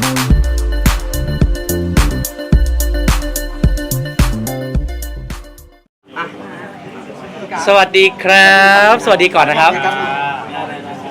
สวัสดีครับ สวัสดีก่อนนะครับ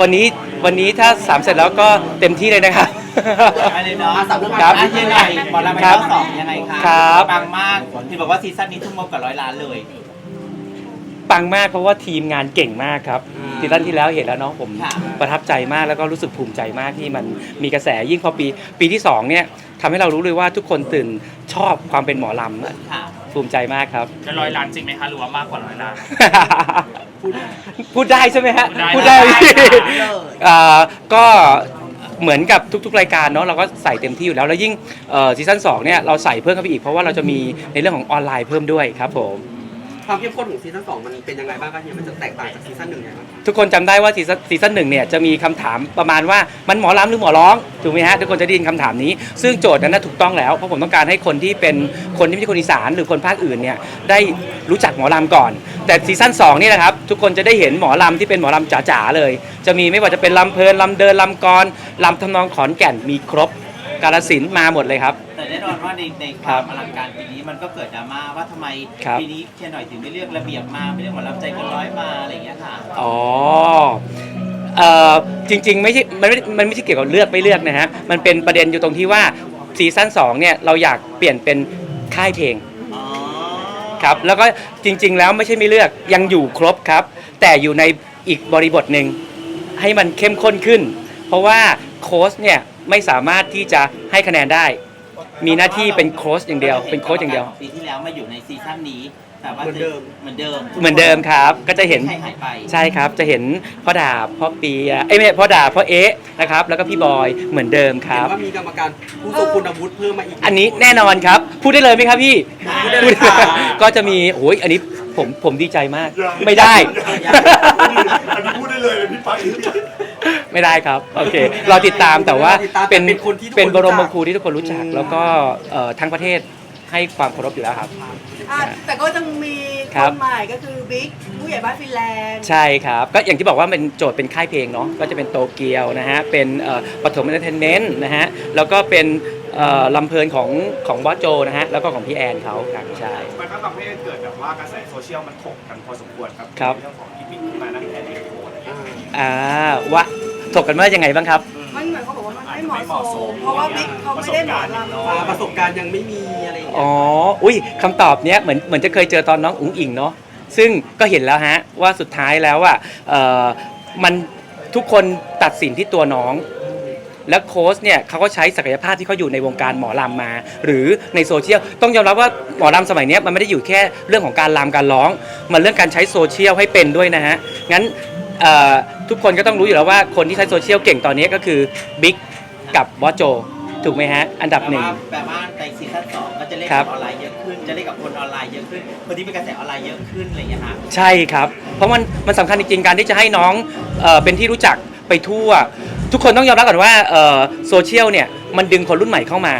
วันนี้วันนี้ถ้าสามเสร็จแล้วก็เต็มที่เลยนะครับอะไรเนาะครับอะยังไงบอลลาไมครัเดบสองยังไงคะครับ ปังมากที่บอกว่าซีซั่นนี้ทุ่มงบกับร้อยล้านเลย ปังมากเพราะว่าทีมงานเก่งมากครับอืมซีซั่นที่แล้วเห็นแล้วเนาะผมค่ะประทับใจมากแล้วก็รู้สึกภูมิใจมากที่มันมีกระแสยิ่งพอปีปีที่สองเนี่ยทำให้เรารู้เลยว่าทุกคนตื่นชอบความเป็นหมอลำอะค่ะภูมิใจมากครับ จะร้อยล้านจริงไหมคะหรือว่ามากกว่าร้อยล้าน พูดได้ใช่ไหมฮะพูพูดดได้ได้ได้อ่าก็เหมือนกับทุก ๆ รายการเนาะเราก็ใส่เต็มที่อยู่แล้วแล้วยิ่งเอ่อซีซั่นสองเนี่ยเราใส่เพิ่มเข้าไปอีกเพราะว่าเราจะมีในเรื่องของออนไลน์เพิ่มด้วยครับผม ความเข้มข้นของซีซั่นสองมันเป็นยังไงบ้างครับเฮียมันจะแตกต่างจากซีซั่นหนึ่งยังไงบ้างทุกคนจำได้ว่าซีซั่นซีซั่นหนึ่งเนี่ยจะมีคำถามประมาณว่ามันหมอลำหรือหมอร้องถูกไหมฮะทุกคนจะได้ยินคำถามนี้ ซึ่งโจทย์นั้นนะถูกต้องแล้วเพราะผมต้องการให้คนที่เป็นคนที่ไม่ใช่คนอีสานหรือคนภาคอื่นเนี่ยได้รู้จักหมอลำก่อน แต่ซีซั่น2นี่นะครับทุกคนจะได้เห็นหมอลำที่เป็นหมอลำจ๋าๆเลย จะมีไม่ว่าจะเป็นลำเพลินลำเดินลำกรลำทำนองขอนแก่นมีครบกาลสินธุ์มาหมดเลยครับ น่นอนว่าในในคครัวาบมอลังการปีนี้มันก็เกิดดราม่าว่าทำไมครับ ปีนี้เทียหน่อยถึงไม่เลือกระเบียบมาไม่เลือกหมอลำใจเกันร้อยมาอะไรอย่างเงี้ยค่ะ อ๋อเอ่อจริงๆไม่ใช่มันไม่ได้มันไม่ใช่เกี่ยวกับเลือกไม่เลือกนะฮะ มันเป็นประเด็นอยู่ตรงที่ว่าซีซั่น2เนี่ยเราอยากเปลี่ยนเป็นค่ายเพลงอ๋อครับ แล้วก็จริง ๆ แล้วไม่ใช่ไม่เลือกยังอยู่ครบครับ แต่อยู่ในอีกบริบทหนึ่งให้มันเข้มข้นขึ้น เพราะว่าโค้ชเนี่ยไม่สามารถที่จะให้คะแนนได้ มีหน้าที่เป็นโค้ชอย่างเดียว เป็นโค้ชอย่างเดียว ปีที่แล้วมาอยู่ในซีซั่นนี้ แต่ว่าเหมือนเดิม เหมือนเดิมเหมือนเดิมครับ ก็จะเห็น ใครหายไปใช่ครับ จะเห็นพ่อดาบพ่อเปียเอ้ยไม่ใช่พ่อดาบพ่อเอ๊ะนะครับ แล้วก็พี่บอยเหมือนเดิมคเห็รันบ ว่ามีกรรมการผู้ทรงคุณวุฒิเพิ่มมาอีก อันนี้แน่นอนครับ พูดได้เลยไหมครับพี่พูดได้เลยค่ะ ก็จะมีโอ้ยอันนี้ผมผมดีใจมาก ไม่ได้ อันนี้พูดได้เลยเลยพี่ไป ไม่ได้ครับ โอเคเราติดตามแต่ว่าติดตามเป็นเป็นคนที่ทุกคนเป็นบรมรู้จัก ครูที่ทุกคนรู้จัก แล้วก็เอ่อทั้งประเทศให้ความเคารพอยู่แล้วครับ อะแต่ก็ยังมีครัคบนใหม่ก็คือบิ๊กผู้ใหญ่บ้านฟินแลนด์ ใช่ครับ ก็อย่างที่บอกว่าเป็นโจทย์เป็นค่ายเพลงเนาะก็จะเป็นโตเกียวนะฮะ เป็นเอ่อปฐมเอนเตอร์เทนเมนต์นะฮะ แล้วก็เป็นเอ่อลำเพลินของของบอสโจนะฮะ แล้วก็ของพี่แอนเขาครับใช่ มันก็ทำให้เกิดแบบว่ากระแสโซเชียลมันถกกันพอสมควรครับครับเรื่องของที่ อะไรอย่างเงี้ยอ่าว่าถกกันว่ายังไงบ้างครับ มันเหมือนเขาบอกว่ามันไม่เหมาะสม เพราะว่าบิ๊กเขาไม่ได้หมอลำอ่าประสบการณ์ยังไม่มีอะไรอย่างเงี้อ๋ยออุ้ยคำตอบเนี้ยเหมือนเหมือนจะเคยเจอตอนน้องอุ๋งอิงเนาะ ซึ่งก็เห็นแล้วฮะว่าสุดท้ายแล้วอะเอ่อมันทุกคนตัดสินที่ตัวน้อง แล้วโค้ชเนี่ยเขาก็ใช้ศักยภาพที่เขาอยู่ในวงการหมอลำมา หรือในโซเชียลต้องยอมรับว่าหมอลำสมัยเนี้ยมันไม่ได้อยู่แค่เรื่องของการลำการร้อง มันเรื่องการใช้โซเชียลให้เป็นด้วยนะฮะงั้นเอ่อ ทุกคนก็ต้องรู้อยู่แล้วว่าคนที่ใช้โซเชียลเก่งตอนนี้ก็คือบิ๊กกับบอสโจ ถูกไหมฮะ อันดับหนึ่ง แปลว่าในซีซั่นสองก็จะเล่นครักับ บออนไลน์เยอะขึ้น จะเล่นกับคนออนไลน์เยอะขึ้น คนที่มีกระแสออนไลน์เยอะขึ้นอะไรอย่างเงี้ยค่ะใช่ครับ เพราะมันมันสำคัญจริงๆการที่จะให้น้องเอ่อเป็นที่รู้จักไปทั่ว ทุกคนต้องยอมรับก่อนว่าเอ่อโซเชียลเนี่ยมันดึงคนรุ่นใหม่เข้ามา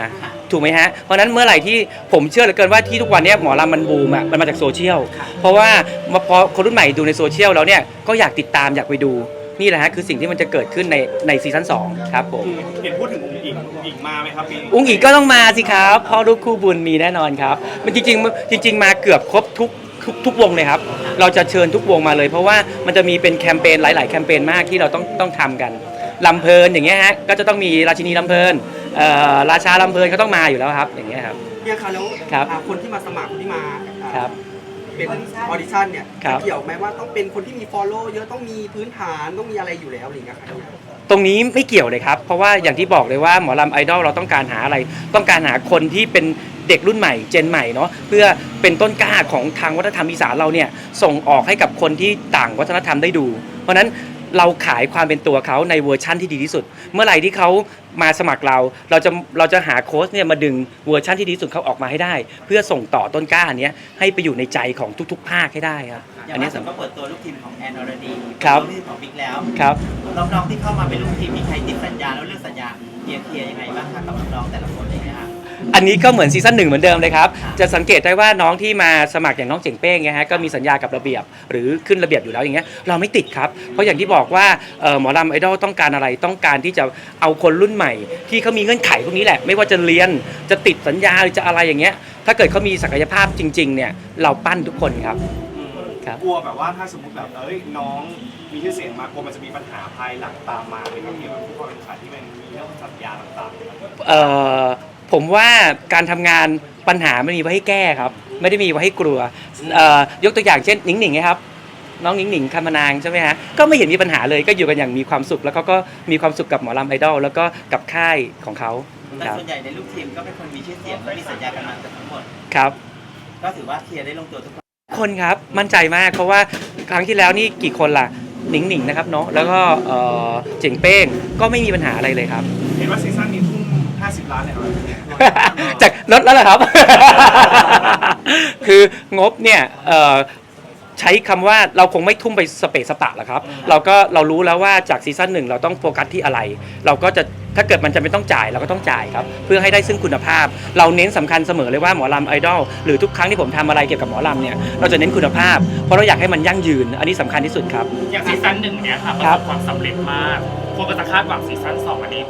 ถูกไหมฮะ เพราะฉะนั้นเมื่อไหร่ที่ผมเชื่อเหลือเกินว่าที่ทุกวันเนี้หมอลำมันบูมอะมันมาจากโซเชียลเพราะว่ามาพอคนรุ่นใหม่ดูในโซเชียลแล้วเนี่ยก็อยากติดตามอยากไปดู นี่แหละฮะคือสิ่งที่มันจะเกิดขึ้นในในซีซั่น2ครับผมเห็นพูดถึงอุ้งอิงอุ้งอิงมาไหมครับปีนี้อุ้งอิงก็ต้องมาสิครับเพ่อลูกคู่บุญมีแน่นอนครับ มันจริงๆจริง ๆ มาเกือบครบทุกทุกทุกวงเลยครับ เราจะเชิญทุกวงมาเลย เพราะว่ามันจะมีเป็นแคมเปญหลาย ๆ แคมเปญมากที่เราต้องต้องทำกันลำเพลินอย่างเงี้ยฮะก็จะต้องมีราชินีลำเพลินเอ่อราชาลำเพลินก็ต้องมาอยู่แล้วครับอย่างเงี้ยครับเนี่ยค่ะแล้วครับ อ่าคนที่มาสมัครคนที่มาอ่าครับ เป็นออดิชั่นเนี่ยครับ เกี่ยวไหมว่าต้องเป็นคนที่มี follow เยอะต้องมีพื้นฐานต้องมีอะไรอยู่แล้วอะไรอย่างเงี้ยค่ะตรงนี้ไม่เกี่ยวเลยครับ เพราะว่าอย่างที่บอกเลยว่าหมอลำไอดอลเราต้องการหาอะไร ต้องการหาคนที่เป็นเด็กรุ่นใหม่เจนใหม่เนาะเพื่อเป็นต้นกล้าของทางวัฒนธรรมอีสานเราเนี่ยส่งออกให้กับคนที่ต่างวัฒนธรรมได้ดู เพราะฉะนั้น เราขายความเป็นตัวเขาในเวอร์ชั่นที่ดีที่สุด เมื่อไหร่ที่เขามาสมัครเรา เราจะเราจะหาโค้ชเนี่ยมาดึงเวอร์ชั่นที่ดีที่สุดเขาออกมาให้ได้ เพื่อส่งต่อต้นกล้าอันเนี้ยให้ไปอยู่ในใจของทุก ๆ ภาคให้ได้ครับอย่าอังนล่านี้สุดสำคัก็ญเปิดตัวลูกทีมของแอนอรดีครับ ลูกทีมของบิ๊กแล้วครับ น้องๆที่เข้ามาเป็นลูกทีมมีใครติดสัญญาแล้วเรื่องสัญญาเคลียร์เคลียร์ยังไงบ้างคะกับน้องๆแต่ละคนอะไรอย่างเงี้ยค่ะ อันนี้ก็เหมือนซีซั่นหนึ่งเหมือนเดิมเลยครับ จะสังเกตได้ว่าน้องที่มาสมัครอย่างน้องเจ๋งเป้งเนี่ยฮะก็มีสัญญากับระเบียบ หรือขึ้นระเบียบอยู่แล้วอย่างเงี้ยเราไม่ติดครับ เพราะอย่างที่บอกว่าเอ่อหมอลำไอดอลต้องการอะไรต้องการที่จะเอาคนรุ่นใหม่ ที่เขามีเงื่อนไขพวกนี้แหละ ไม่ว่าจะเรียนจะติดสัญญาหรือจะอะไรอย่างเงี้ยถ้าเกิดเขามีศักยภาพจริงๆเนี่ยเราปั้นทุกคนครับ ครับ กลัวแบบว่าถ้าสมมติแบบเอ้ยน้องมีชื่อเสียงมากลัวมันจะมีปัญหาภายหลังตามมาไหมครับเกี่ยวกับผู้เข้าแข่งขันที่มันมีเรื่องสัญญาต่างๆ เอ่อ ผมว่าการทำงานปัญหาไม่มีไว้ให้แก้ครับ ไม่ได้มีไว้ให้กลัวเอ่อยกตัวอย่างเช่นหนิงหนิงไงครับ น้องหนิงหนิงคำมานางใช่ไหมฮะก็ไม่เห็นมีปัญหาเลยก็อยู่กันอย่างมีความสุข แล้วเขาก็มีความสุขกับหมอลำไอดอลแล้วก็กับค่ายของเขาแต่ครับส่วนใหญ่ในลูกทีมก็เป็นคนมีชื่อเสียงและมีสัญญากันมาเกือบทั้งหมด ครับ ก็ถือว่าเคลียร์ได้ลงตัวทุกคนคนครับมั่นใจมากเพราะว่าครั้งที่แล้วนี่กี่คนล่ะหนิงหนิงนะครับเนาะแล้วก็เอ่อเจ๋งเป้งก็ไม่มีปัญหาอะไรเลยครับ เห็นว่าซีซั่น นี้ทุ่ม50ล้านเลยเหรอจากลดแล้วเหรอครับ คืองบเนี่ยเอ่อใช้คำว่าเราคงไม่ทุ่มไปสเปซสปะหรอกครับ เราก็เรารู้แล้วว่าจากซีซั่นหนึ่งเราต้องโฟกัสที่อะไร เราก็จะถ้าเกิดมันจะไม่ต้องจ่ายเราก็ต้องจ่ายครับ เพื่อให้ได้ซึ่งคุณภาพ เราเน้นสำคัญเสมอเลยว่าหมอลำไอดอลหรือทุกครั้งที่ผมทำอะไรเกี่ยวกับหมอลำเนี่ยเราจะเน้นคุณภาพ เพราะเราอยากให้มันยั่งยืน อันนี้สำคัญที่สุดครับ อย่างซีซั่นหนึ่งเนี่ยค่ะประครัสบบความสำเร็จมากคนก็จะคาดหวังซีซั่นสองอันนี้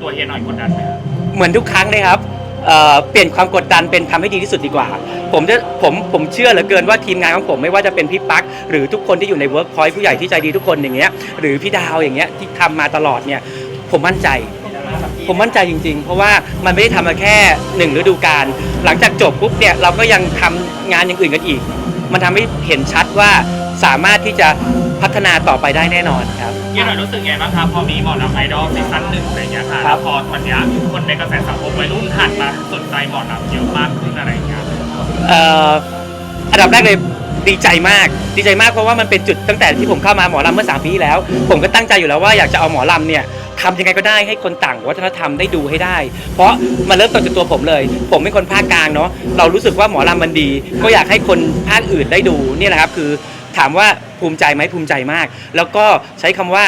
ตัวเฮียหน่อยกดดันไหมครับ เหมือนทุกครั้งเลยครับเอ่อเปลี่ยนความกดดันเป็นทำให้ดีที่สุดดีกว่า ผมจะผมผมเชื่อเหลือเกินว่าทีมงานของผมไม่ว่าจะเป็นพี่ปักหรือทุกคนที่อยู่ในเวิร์กพอยต์ผู้ใหญ่ที่ใจดีทุกคนอย่างเงี้ยหรือพี่ดาวอย่างเงี้ยที่ทำมาตลอดเนี่ยผมมั่นใจ ผมมั่นใจจริง ๆ เพราะว่ามันไม่ได้ทำมาแค่หนึ่งฤดูกาลหลังจากจบปุ๊บเนี่ยเราก็ยังทำงานอย่างอื่นกันอีก มันทำให้เห็นชัดว่าสามารถที่จะ พัฒนาต่อไปได้แน่นอนครับเฮียหน่อยรู้สึกไงบ้างครับพอมีหมอลำไอดอลซีซั่นหนึ่งอะไรเงี้ยค่ะครัแล้บวพอวันเนี้ยคนในกระแสสังคมวัยรุ่นหันมาสนใจหมอลำเยอะมากขึ้นอะไรเงี้ยเอ่ออันดับแรกเลยดีใจมาก ดีใจมากเพราะว่ามันเป็นจุดตั้งแต่ที่ผมเข้ามาหมอลำเมื่อ 3 ปีที่แล้ว ผมก็ตั้งใจอยู่แล้วว่าอยากจะเอาหมอลำเนี่ยทำยังไงก็ได้ให้คนต่างวัฒนธรรมได้ดูให้ได้ เพราะมันเริ่มต้นจากตัวผมเลย ผมเป็นคนภาคกลางเนาะเรารู้สึกว่าหมอลำมันดี ก็อยากให้คนภาคอื่นได้ดูเนี่ยแหละครับคือ ถามว่าภูมิใจไหมภูมิใจมาก แล้วก็ใช้คำว่า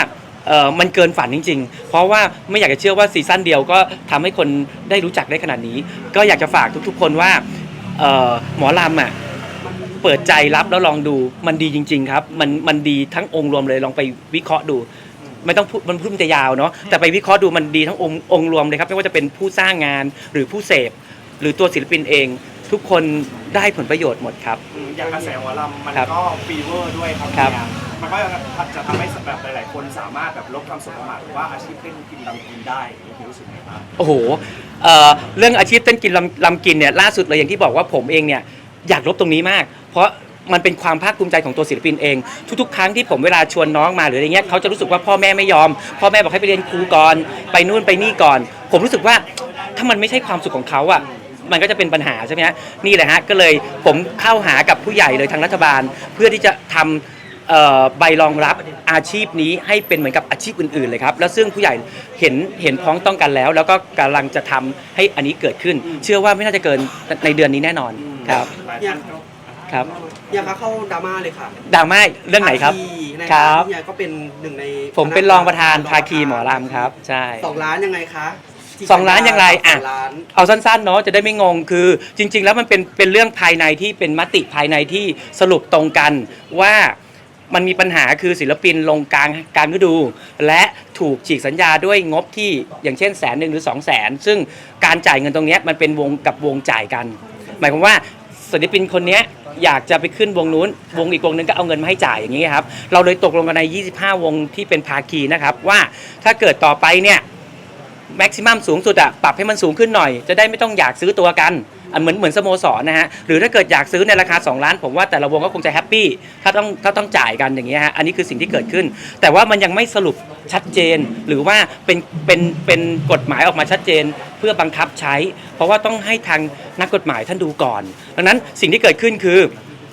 เออมันเกินฝันจริง ๆ เพราะว่าไม่อยากจะเชื่อว่าซีซั่นเดียวก็ทำให้คนได้รู้จักได้ขนาดนี้ ก็อยากจะฝากทุกๆ คนว่าหมอลำอะเปิดใจรับแล้วลองดูมันดีจริง ๆ ครับ มันมันดีทั้งองค์รวมเลยลองไปวิเคราะห์ดูไม่ต้องพูดมันพูดมันจะยาวเนาะแต่ไปวิเคราะห์ดูมันดีทั้งองค์องค์รวมเลยครับ ไม่ว่าจะเป็นผู้สร้างงานหรือผู้เสพ หรือตัวศิลปินเอง ทุกคนได้ผลประโยชน์หมดครับอืมอย่างกระแสหมอลำมันครับก็ฟีเวอร์ด้วยครับครับ เนี่ยมันก็จะทำให้แบบหลาย ๆ คนสามารถแบบลบความสมประมาทหรือว่าอาชีพเต้นกินลำกินได้นี่รู้สึกไงบ้าง โอ้โหเอ่อเรื่องอาชีพเต้นกินลำลำกินเนี่ยล่าสุดเลยอย่างที่บอกว่าผมเองเนี่ยอยากลบตรงนี้มาก เพราะมันเป็นความภาคภูมิใจของตัวศิลปินเอง ทุกๆ ครั้งที่ผมเวลาชวนน้องมาหรืออะไรเงี้ยเขาจะรู้สึกว่าพ่อแม่ไม่ยอม พ่อแม่บอกให้ไปเรียนครูก่อนไปนู่นไปนี่ก่อน ผมรู้สึกว่าถ้ามันไม่ใช่ความสุขของเขาอะ มันก็จะเป็นปัญหาใช่ไหมฮะนี่แหละฮะก็เลยผมเข้าหากับผู้ใหญ่เลยทางรัฐบาล เพื่อที่จะทำเอ่อใบรองรับอาชีพนี้ให้เป็นเหมือนกับอาชีพอื่นๆเลยครับแล้วซึ่งผู้ใหญ่เห็นเห็นพ้องต้องกันแล้ว แล้วก็กำลังจะทำให้อันนี้เกิดขึ้น เชื่อว่าไม่น่าจะเกินในเดือนนี้แน่นอนครับหลายเนี่ยท่านก็ครับเนี่ยคะเข้าดราม่าเลยค่ะดราม่าเรื่องไหนครับ ภาคีนะคครัรับบเนี่ยก็เป็นหนึ่งในผมเป็นรองประธานภาคีหมอลำครับ ใช่ สองล้านยังไงคะที่ สองล้านยังไงอะสองล้าน เอาสั้นๆเนาะจะได้ไม่งงคือจริง ๆ แล้วมันเป็นเป็นเรื่องภายในที่เป็นมติภายในที่สรุปตรงกันว่ามันมีปัญหาคือศิลปินลงกลางกลางฤดู และถูกฉีกสัญญาด้วยงบที่อย่างเช่นแสนหนึ่งหรือ2 0 0แสนซึ่งการจ่ายเงินตรงเนี้ยมันเป็นวงกับวงจ่ายกัน หมายความว่าศิลปินคนเนี้ยอยากจะไปขึ้นวงนู้น วงอีกวงนึงก็เอาเงินมาให้จ่ายอย่างนี้ครับเราเลยตกลงกันใน 25 วงที่เป็นภาคีนะครับว่าถ้าเกิดต่อไปเนี่ย แม็กซิมัมสูงสุดอะปรับให้มันสูงขึ้นหน่อย จะได้ไม่ต้องอยากซื้อตัวกันอันเหมือนเหมือนสโมสรนะฮะหรือถ้าเกิดอยากซื้อในราคา 2 ล้าน ผมว่าแต่ละวงก็คงจะแฮปปี้ถ้าต้องถ้าต้องจ่ายกันอย่างเงี้ยฮะอันนี้คือสิ่งที่เกิดขึ้น แต่ว่ามันยังไม่สรุปชัดเจน หรือว่าเป็นเป็นเป็นกฎหมายออกมาชัดเจน เพื่อบังคับใช้ เพราะว่าต้องให้ทางนักกฎหมายท่านดูก่อน ดังนั้นสิ่งที่เกิดขึ้นคือ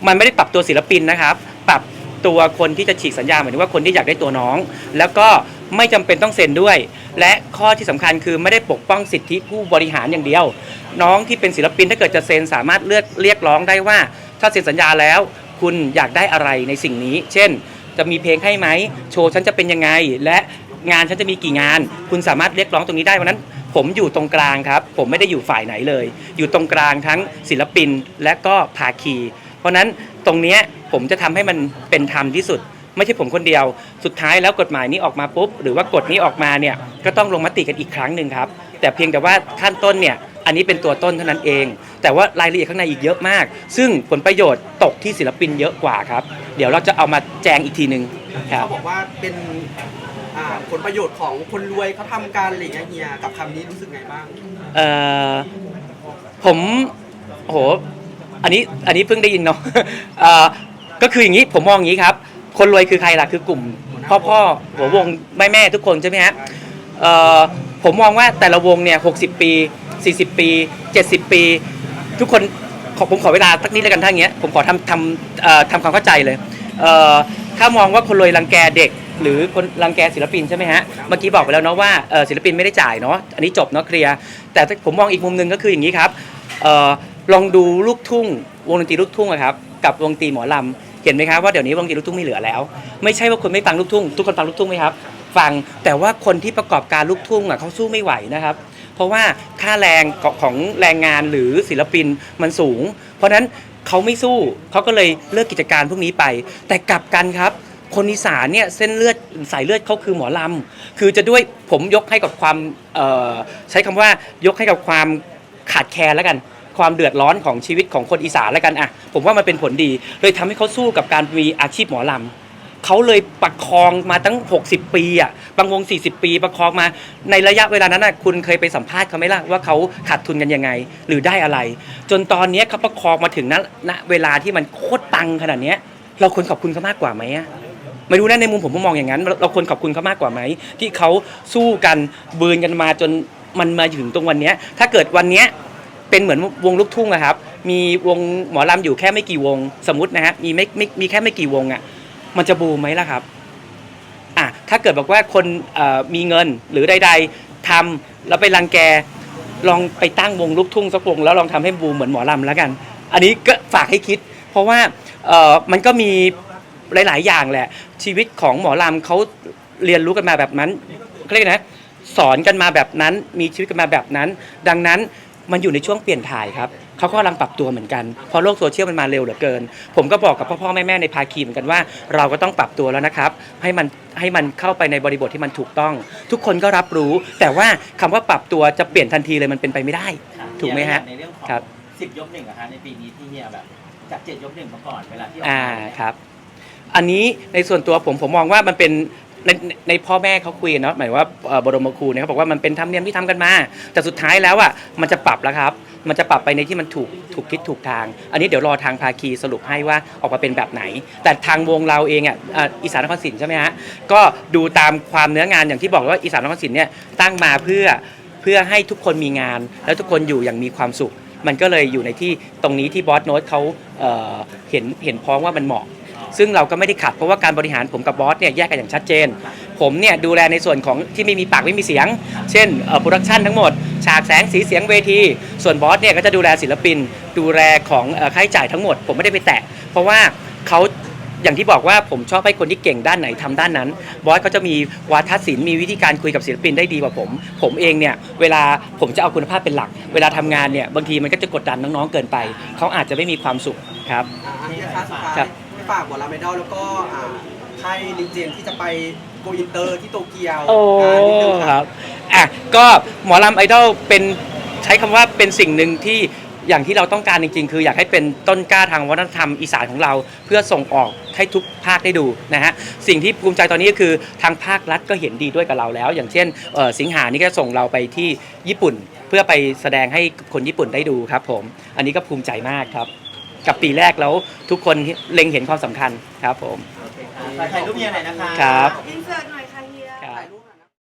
มันไม่ได้ปรับตัวศิลปินนะครับ ปรับตัวคนที่จะฉีกสัญญาหมายถึงว่าคนที่อยากได้ตัวน้อง แล้วก็ ไม่จำเป็นต้องเซ็นด้วย และข้อที่สำคัญคือไม่ได้ปกป้องสิทธิผู้บริหารอย่างเดียว น้องที่เป็นศิลปินถ้าเกิดจะเซ็นสามารถเลือกเรียกร้องได้ว่า ถ้าเซ็นสัญญาแล้ว คุณอยากได้อะไรในสิ่งนี้ เช่น จะมีเพลงให้ไหมโชว์ฉันจะเป็นยังไง และงานฉันจะมีกี่งาน คุณสามารถเรียกร้องตรงนี้ได้เพราะนั้น ผมอยู่ตรงกลางครับ ผมไม่ได้อยู่ฝ่ายไหนเลย อยู่ตรงกลางทั้งศิลปินและก็ภาคี เพราะฉะนั้นตรงเนี้ยผมจะทำให้มันเป็นธรรมที่สุด ไม่ใช่ผมคนเดียว สุดท้ายแล้วกฎหมายนี้ออกมาปุ๊บ หรือว่ากฎนี้ออกมาเนี่ยก็ต้องลงมติกันอีกครั้งหนึ่งครับ แต่เพียงแต่ว่าขั้นต้นเนี่ยอันนี้เป็นตัวต้นเท่านั้นเอง แต่ว่ารายละเอียดข้างในอีกเยอะมาก ซึ่งผลประโยชน์ตกที่ศิลปินเยอะกว่าครับ เดี๋ยวเราจะเอามาแจงอีกทีหนึ่งครับเขาบอกว่าเป็นอ่าผลประโยชน์ของคนรวยเขาทำการอะไรอย่างเงี้ยเฮียกับคำนี้รู้สึกไงบ้างเอ่อผมโอ้โหอันนี้อันนี้เพิ่งได้ยินเนาะ เอ่อก็คืออย่างนี้ผมมองอย่างนี้ครับ คนรวยคือใครล่ะคือกลุ่มพ่อพ่อหัววงแม่แม่ทุกคนใช่ไหมฮะเอ่อผมมองว่าแต่ละวงเนี่ยหกปี 40 ปี 70 ปี ทุกคนขอผมขอเวลาสักนิดแล้วกันถ้าอย่างเงี้ยผมขอทำทำเอ่อทำความเข้าใจเลยเอ่อถ้ามองว่าคนรวยรังแกเด็ก หรือคนรังแกศิลปินใช่ไหมฮะเมื่อกี้บอกไปแล้วเนาะว่าเอ่อศิลปินไม่ได้จ่ายเนาะอันนี้จบเนาะเคลียร์แต่ถ้าผมมองอีกมุมหนึ่งก็คืออย่างนี้ครับเอ่อลองดูลูกทุ่งวงดนตรีลูกทุ่งอะครับกับวงดนตรีหมอลำ เห็นไหมครับว่าเดี๋ยวนี้วงดนตรีลูกทุ่งไม่เหลือแล้ว ไม่ใช่ว่าคนไม่ฟังลูกทุ่งทุกคนฟังลูกทุ่งไหมครับ ฟังแต่ว่าคนที่ประกอบการลูกทุ่งอะเขาสู้ไม่ไหวนะครับ เพราะว่าค่าแรงของแรงงานหรือศิลปินมันสูง เพราะฉะนั้นเขาไม่สู้เขาก็เลยเลิกกิจการพวกนี้ไป แต่กลับกันครับ คนอีสานเนี่ยเส้นเลือดสายเลือดเขาคือหมอลำคือจะด้วยผมยกให้กับความใช้คำว่ายกให้กับความขาดแคลนแล้วกัน ความเดือดร้อนของชีวิตของคนอีสานแล้วกันอะผมว่ามันเป็นผลดี เลยทำให้เขาสู้กับการมีอาชีพหมอลำเขาเลยประคองมาตั้ง 60 ปีอะบางวง 40 ปี ประคองมาในระยะเวลานั้นน่ะคุณเคยไปสัมภาษณ์เขาไหมล่ะว่าเขาขาดทุนกันยังไง หรือได้อะไร จนตอนนี้เขาประคองมาถึงณณเวลาที่มันโคตรปังขนาดเนี้ย เราควรขอบคุณเขามากกว่าไหมอะไม่รู้นะในมุมผมผมมองอย่างนั้น เราควรขอบคุณเขามากกว่าไหม ที่เขาสู้กันบืนกันมาจนมันมาถึงตรงวันนี้ถ้าเกิดวันนี้ เป็นเหมือนวงลูกทุ่งอะครับ มีวงหมอลำอยู่แค่ไม่กี่วง สมมตินะฮะมีไม่ไม่มีแค่ไม่กี่วงอะมันจะบูมไหมล่ะครับอะถ้าเกิดบอกว่าคนมีเงินหรือใด ๆทำแล้วไปรังแกลองไปตั้งวงลูกทุ่งสักวงแล้วลองทำให้บูมเหมือนหมอลำแล้วกัน อันนี้ก็ฝากให้คิด เพราะว่ามันก็มีหลาย ๆ อย่างแหละ ชีวิตของหมอลำเขาเรียนรู้กันมาแบบนั้นเรียกนะสอนกันมาแบบนั้นมีชีวิตกันมาแบบนั้น ดังนั้น มันอยู่ในช่วงเปลี่ยนถ่ายครับเขาก็กำลังปรับตัวเหมือนกันเพราะโลกโซเชียลมันมาเร็วเหลือเกิน ผมก็บอกกับพ่อพ่อแม่แม่ในภาคีเหมือนกันว่า เราก็ต้องปรับตัวแล้วนะครับ ให้มันให้มันเข้าไปในบริบทที่มันถูกต้อง ทุกคนก็รับรู้ แต่ว่าคำว่าปรับตัวจะเปลี่ยนทันทีเลยมันเป็นไปไม่ได้ถูกไหมฮะในเรื่องของครับ สิบยกหนึ่งอะคะในปีนี้ที่เฮียแบบจากเจ็ดยกหนึ่งมาก่อนเวลาที่ออกอ่ามาเนี่ย ครับ อันนี้ในส่วนตัวผมผมมองว่ามันเป็น ในในพ่อแม่เขาคุยกันเนาะหมายว่าเอ่อบรมครูเนี่ยเขาบอกว่ามันเป็นธรรมเนียมที่ทำกันมา แต่สุดท้ายแล้วอะมันจะปรับแล้วครับ มันจะปรับไปในที่มันถูกถูกทิศถูกทาง อันนี้เดี๋ยวรอทางภาคีสรุปให้ว่าออกมาเป็นแบบไหน แต่ทางวงเราเองอะอะอีสานนครศรีใช่ไหมฮะก็ดูตามความเนื้องานอย่างที่บอกว่าอีสานนครศรีเนี่ยตั้งมาเพื่อเพื่อให้ทุกคนมีงาน แล้วทุกคนอยู่อย่างมีความสุข มันก็เลยอยู่ในที่ตรงนี้ที่บอสโน้ตเขาเอ่อเห็นเห็นพ้องว่ามันเหมาะ ซึ่งเราก็ไม่ได้ขัดเพราะว่าการบริหารผมกับบอสเนี่ยแยกกันอย่างชัดเจน ผมเนี่ยดูแลในส่วนของที่ไม่มีปากไม่มีเสียง เช่นโปรดักชันทั้งหมด ฉากแสงสีเสียงเวที ส่วนบอสเนี่ยก็จะดูแลศิลปิน ดูแลของค่าใช้จ่ายทั้งหมด ผมไม่ได้ไปแตะเพราะว่าเขาอย่างที่บอกว่าผมชอบให้คนที่เก่งด้านไหนทำด้านนั้น บอสเขาจะมีวาทศิลป์มีวิธีการคุยกับศิลปินได้ดีกว่าผม ผมเองเนี่ยเวลาผมจะเอาคุณภาพเป็นหลัก เวลาทำงานเนี่ยบางทีมันก็จะกดดันน้องๆเกินไป เขาอาจจะไม่มีความสุขครับอ่าเฮียคะสุดท้ายครับ ฝากหมอลำไอดอลแล้วก็อ่าค่ายลิงเจนที่จะไปโกอินเตอร์ที่โตเกียวโอ้อ่านิดนึงคครัรับบอะก็หมอลำไอดอลเป็นใช้คำว่าเป็นสิ่งหนึ่งที่อย่างที่เราต้องการจริง ๆ คืออยากให้เป็นต้นกล้าทางวัฒนธรรมอีสานของเรา เพื่อส่งออกให้ทุกภาคได้ดูนะฮะสิ่งที่ภูมิใจตอนนี้ก็คือทางภาครัฐก็เห็นดีด้วยกับเราแล้ว อย่างเช่นเอ่อสิงหานี่ก็ส่งเราไปที่ญี่ปุ่น เพื่อไปแสดงให้คนญี่ปุ่นได้ดูครับผม อันนี้ก็ภูมิใจมากครับ กับปีแรกแล้วทุกคนเล็งเห็นความสำคัญครับผม ถ่ายรูปเมียหน่อยนะคะ ครับ อินเสิร์ตหน่อย